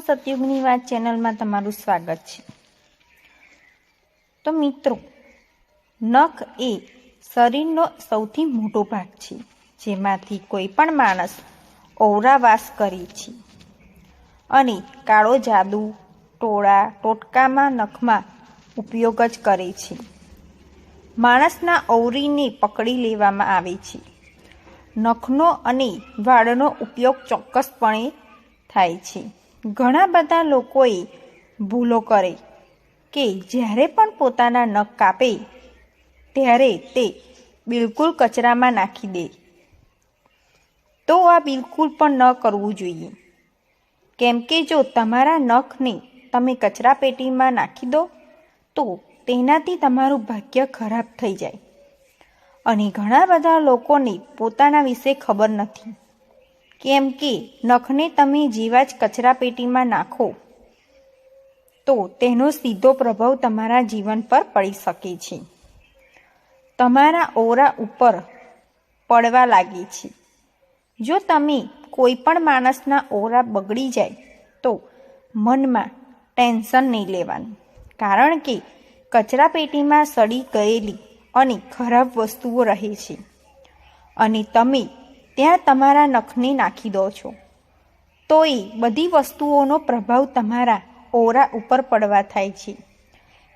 સતયુગની વાત ચેનલમાં તમારું સ્વાગત છે. તો મિત્રો, નખ એ શરીરનો સૌથી મોટો ભાગ છે, જેમાંથી કોઈ પણ માણસ ઔરાવાસ કરે છે. અને કાળો જાદુ, ટોળા, ટોટકામાં નખમાં ઉપયોગ જ કરે છે. માણસના ઔરીને પકડી લેવામાં આવે છે. નખનો અને વાળનો ઉપયોગ ચોક્કસપણે થાય છે. ઘણા બધા લોકોએ ભૂલો કરે કે જ્યારે પણ પોતાના નખ કાપે, ત્યારે તે બિલકુલ કચરામાં નાખી દે. તો આ બિલકુલ પણ ન કરવું જોઈએ. કેમ કે જો તમારા નખને તમે કચરા પેટીમાં નાખી દો, તો તેનાથી તમારું ભાગ્ય ખરાબ થઈ જાય. અને ઘણા બધા લોકોને પોતાના વિશે ખબર નથી. કેમ કે નખને તમે જેવા જ કચરાપેટીમાં નાખો, તો તેનો સીધો પ્રભાવ તમારા જીવન પર પડી શકે છે. તમારા ઓરા ઉપર પડવા લાગે છે. જો તમે કોઈ પણ માણસના ઓરા બગડી જાય, તો મનમાં ટેન્શન નહીં લેવાનું. કારણ કે કચરાપેટીમાં સડી ગયેલી અને ખરાબ વસ્તુઓ રહે છે. અને તમે ત્યાં તમારા નખને નાખી દો છો. તો એ બધી વસ્તુઓનો પ્રભાવ તમારા ઓરા ઉપર પડવા થાય છે.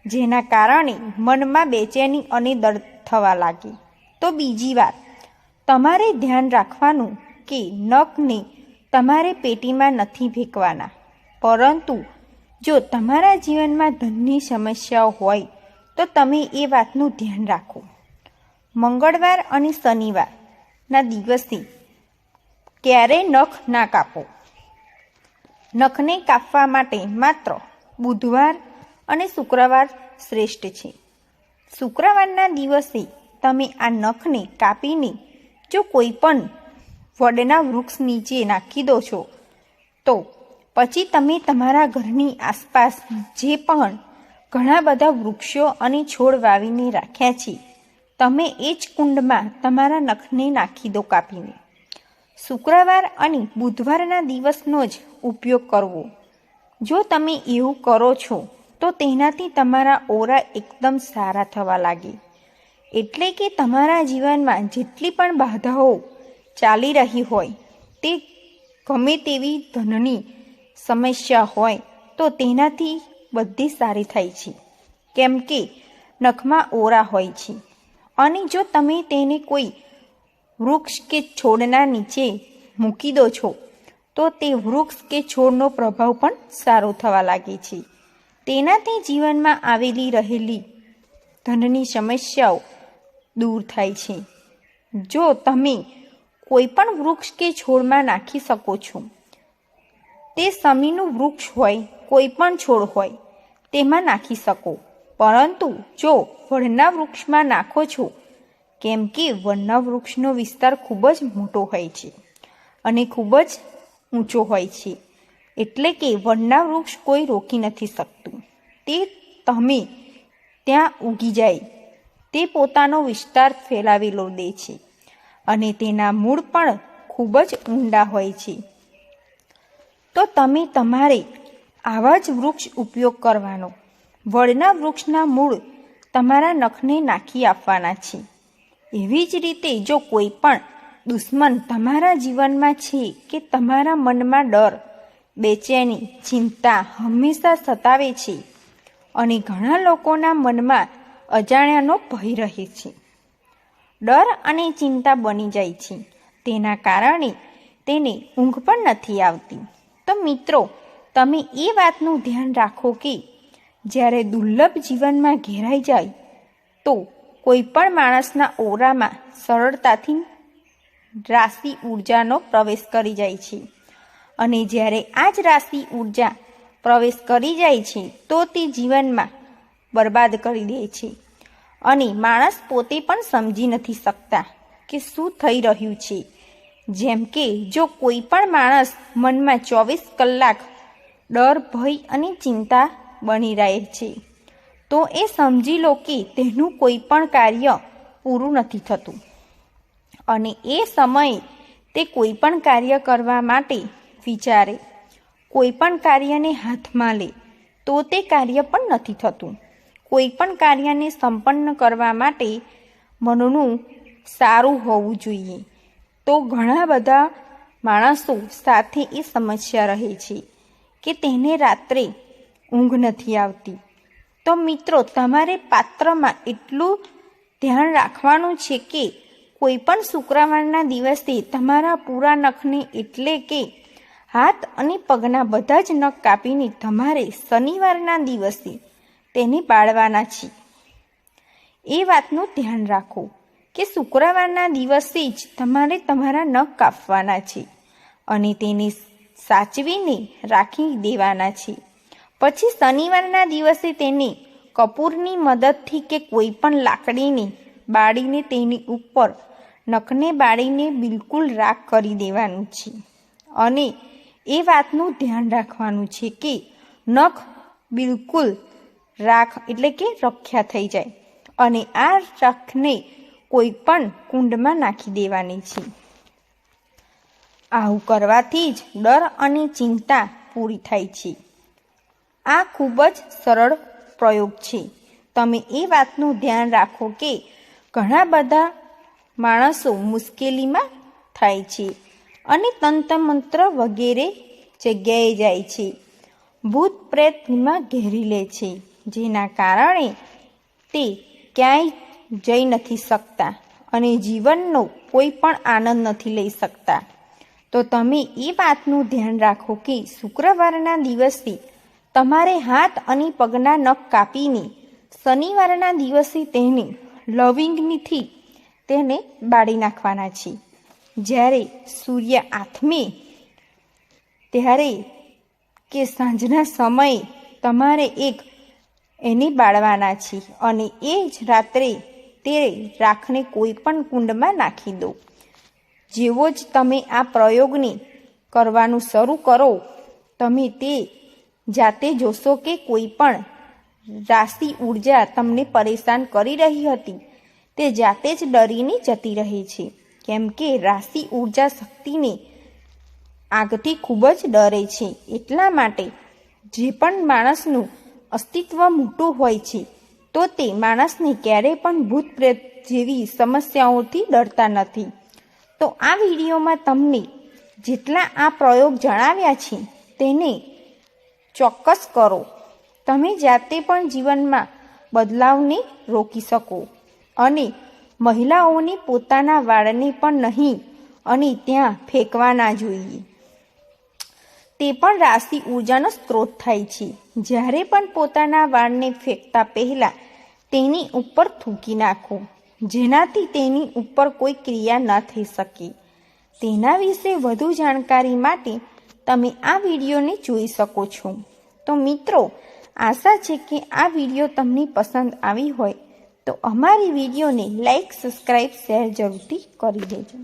જેના કારણે મનમાં બેચેની અને દર્દ થવા લાગે. તો બીજી વાત, તમારે ધ્યાન રાખવાનું કે નખને તમારે પેટીમાં નથી ફેંકવાના. પરંતુ જો તમારા જીવનમાં ધનની સમસ્યાઓ હોય, તો તમે એ વાતનું ધ્યાન રાખો. મંગળવાર અને શનિવારના દિવસે ક્યારેય નખ ના કાપો? નખને કાપવા માટે માત્ર બુધવાર અને શુક્રવાર શ્રેષ્ઠ છે. શુક્રવારના દિવસે તમે આ નખને કાપીને જો કોઈ પણ વડના વૃક્ષ નીચે નાખી દો છો, તો પછી તમે તમારા ઘરની આસપાસ જે પણ ઘણા બધા વૃક્ષો અને છોડ વાવીને રાખ્યા છે તમે એ જ કુંડમાં તમારા નખને નાખી દો કાપીને. શુક્રવાર અને બુધવારના દિવસનો જ ઉપયોગ કરવો. જો તમે એવું કરો છો, તો તેનાથી તમારા ઓરા એકદમ સારા થવા લાગે. એટલે કે તમારા જીવનમાં જેટલી પણ બાધાઓ ચાલી રહી હોય, તે ગમે તેવી ધનની સમસ્યા હોય, તો તેનાથી બધી સારી થાય છે. કેમ કે નખમાં ઓરા હોય છે. અને જો તમે તેને કોઈ વૃક્ષ કે છોડના નીચે મૂકી દો છો, તો તે વૃક્ષ કે છોડનો પ્રભાવ પણ સારો થવા લાગે છે. તેનાથી જીવનમાં આવેલી રહેલી ધનની સમસ્યાઓ દૂર થાય છે. જો તમે કોઈ પણ વૃક્ષ કે છોડમાં નાખી શકો છો, તે સમીનું વૃક્ષ હોય, કોઈ પણ છોડ હોય, તેમાં નાખી શકો. પરંતુ જો વડના વૃક્ષમાં નાખો છો, કેમ કે વડના વૃક્ષનો વિસ્તાર ખૂબ જ મોટો હોય છે અને ખૂબ જ ઊંચો હોય છે, એટલે કે વડના વૃક્ષ કોઈ રોકી નથી શકતું. તે તમે ત્યાં ઉગી જાય, તે પોતાનો વિસ્તાર ફેલાવેલો દે છે અને તેના મૂળ પણ ખૂબ જ ઊંડા હોય છે. તો તમે તમારે આવા જ વૃક્ષ ઉપયોગ કરવાનો વડના વૃક્ષના મૂળ તમારા નખને નાખી આપવાના છે. એવી જ રીતે જો કોઈ પણ દુશ્મન તમારા જીવનમાં છે કે તમારા મનમાં ડર, બેચેની, ચિંતા હંમેશા સતાવે છે અને ઘણા લોકોના મનમાં અજાણ્યાનો ભય રહે છે. ડર અને ચિંતા બની જાય છે. તેના કારણે તેને ઊંઘ પણ નથી આવતી. તો મિત્રો, તમે એ વાતનું ધ્યાન રાખો કે જ્યારે દુર્લભ જીવનમાં ઘેરાઈ જાય, તો કોઈ પણ માણસના ઓરામાં સરળતાથી રાશિ ઉર્જાનો પ્રવેશ કરી જાય છે. અને જ્યારે આ જ રાશિ ઊર્જા પ્રવેશ કરી જાય છે, તો તે જીવનમાં બરબાદ કરી દે છે. અને માણસ પોતે પણ સમજી નથી શકતા કે શું થઈ રહ્યું છે. જેમ કે, જો કોઈ પણ માણસ મનમાં ચોવીસ કલાક ડર, ભય અને ચિંતા બની રહે છે. તો એ સમજી લો કે તેનું કોઈ પણ કાર્ય પૂરું નથી થતું. અને એ સમયે તે કોઈ પણ કાર્ય કરવા માટે વિચારે. કોઈ પણ કાર્યને હાથમાં લે, તો તે કાર્ય પણ નથી થતું. કોઈ પણ કાર્યને સંપન્ન કરવા માટે મનનું સારું હોવું જોઈએ. તો ઘણા બધા માણસો સાથે એ સમસ્યા રહે છે કે તેને રાત્રે ઊંઘ નથી આવતી. તો મિત્રો, તમારે પાત્રમાં એટલું ધ્યાન રાખવાનું છે કે કોઈ પણ શુક્રવારના દિવસે તમારા પૂરા નખને એટલે કે હાથ અને પગના બધા જ નખ કાપીને તમારે શનિવારના દિવસે તેને પાળવાના છે. એ વાતનું ધ્યાન રાખો કે શુક્રવારના દિવસે જ તમારે તમારા નખ કાપવાના છે અને તેને સાચવીને રાખી દેવાના છે. પછી શનિવારના દિવસે તેને કપૂરની મદદથી કે કોઈ પણ લાકડીને બાળીને તેની ઉપર નખને બાળીને બિલકુલ રાખ કરી દેવાનું છે. અને એ વાતનું ધ્યાન રાખવાનું છે કે નખ બિલકુલ રાખ એટલે કે રખ્યા થઈ જાય અને આ રાખને કોઈ પણ કુંડમાં નાખી દેવાની છે. આવું કરવાથી જ ડર અને ચિંતા પૂરી થાય છે. આ ખૂબ જ સરળ પ્રયોગ છે. તમે એ વાતનું ધ્યાન રાખો કે ઘણા બધા માણસો મુશ્કેલીમાં થાય છે અને તંત્ર વગેરે જગ્યાએ જાય છે. ભૂત પ્રેતમાં ઘેરી લે છે, જેના કારણે તે ક્યાંય જઈ નથી શકતા અને જીવનનો કોઈ પણ આનંદ નથી લઈ શકતા. તો તમે એ વાતનું ધ્યાન રાખો કે શુક્રવારના દિવસે તમારે હાથ અને પગના નખ કાપીને શનિવારના દિવસે તેને લવિંગનીથી તેને બાળી નાખવાના છે. જ્યારે સૂર્ય આથમે, ત્યારે કે સાંજના સમયે તમારે એક એને બાળવાના છે અને એ જ રાત્રે તે રાખને કોઈ પણ કુંડમાં નાખી દો. જેવો જ તમે આ પ્રયોગને કરવાનું શરૂ કરો, તમે તે જાતે જોશો કે કોઈ પણ રાશિ ઊર્જા તમને પરેશાન કરી રહી હતી, તે જાતે જ ડરીને જતી રહે છે. કેમ કે રાશિ ઊર્જા શક્તિને આગથી ખૂબ જ ડરે છે. એટલા માટે જે પણ માણસનું અસ્તિત્વ મોટું હોય છે, તો તે માણસને ક્યારેય પણ ભૂત પ્રેત જેવી સમસ્યાઓથી ડરતા નથી. તો આ વિડીયોમાં તમને જેટલા આ પ્રયોગ જણાવ્યા છે, તેને ચોક્કસ કરો. તમે જાતે પણ જીવનમાં બદલાવને રોકી શકો. અને મહિલાઓને પોતાના વાળને પણ નહીં અને ત્યાં ફેંકવા ના જોઈએ. તે પણ રાશિ ઉર્જાનો સ્ત્રોત થાય છે. જ્યારે પણ પોતાના વાળને ફેંકતા પહેલાં તેની ઉપર થૂકી નાખો, જેનાથી તેની ઉપર કોઈ ક્રિયા ન થઈ શકે. તેના વિશે વધુ જાણકારી માટે તમે આ વિડીયોને જોઈ શકો છો. તો મિત્રો, આશા છે કે આ વીડિયો તમને પસંદ આવી હોય. તો અમારી વિડીયોને લાઈક સબસ્ક્રાઈબ શેર જરૂરથી કરી દેજો.